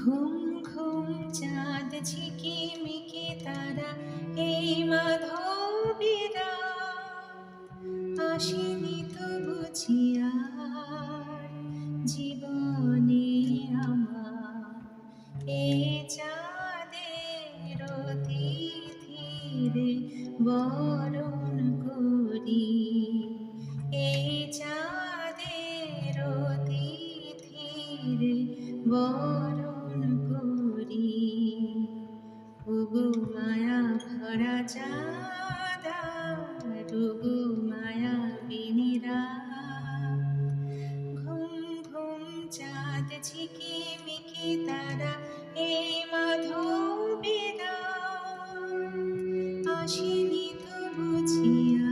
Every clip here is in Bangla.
ঘুম ঘুম চাঁদ ঝিকিমিকি তারা, এই মাধবীরা। আসেনি তো বুঝিয়া জীবনে আমার। এ চাঁদের তিথিরে বরণ করি। এই চাঁদের তিথিরে বরণ চাঁদা রুগু মায়া বিনিরা। ঘুম ঘুম চাঁদ ঝিকিমিকি তারা, এই মাধবীরা আসেনি তো বুঝিয়া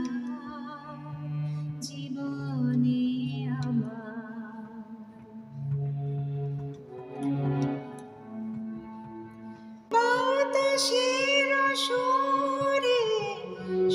জীবনে আমার। বাতাসের সুরে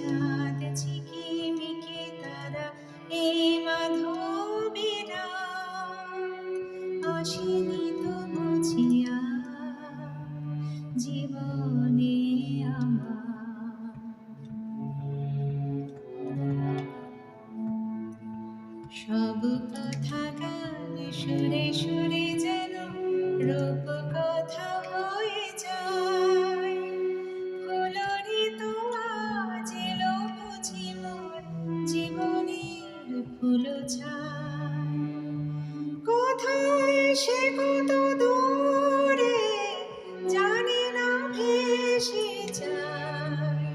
চাঁদ ঝিকিমিকি তারা? এই বুঝিয়া জীবনে সব কথা গান সুরে সুরে যেন রূপ সে কত দূরে জানি না ভেসে যায়।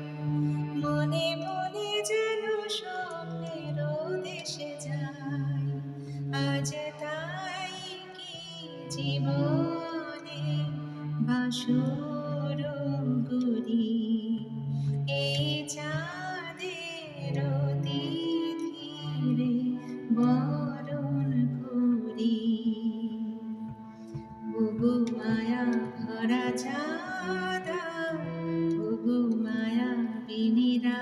মনে মনে যেন স্বপ্নের দেশে যায়। আজ তাই কি জীবনে বাসর মায়া ভরা চাঁদা, ওগো মায়া বিনিরা।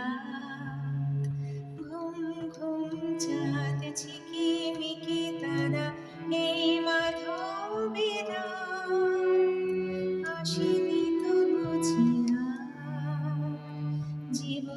ঘুম ঘুম চাঁদ ঝিকিমিকি তারা এই মাধবীরা আসেনি তো বুঝিয়া জীবন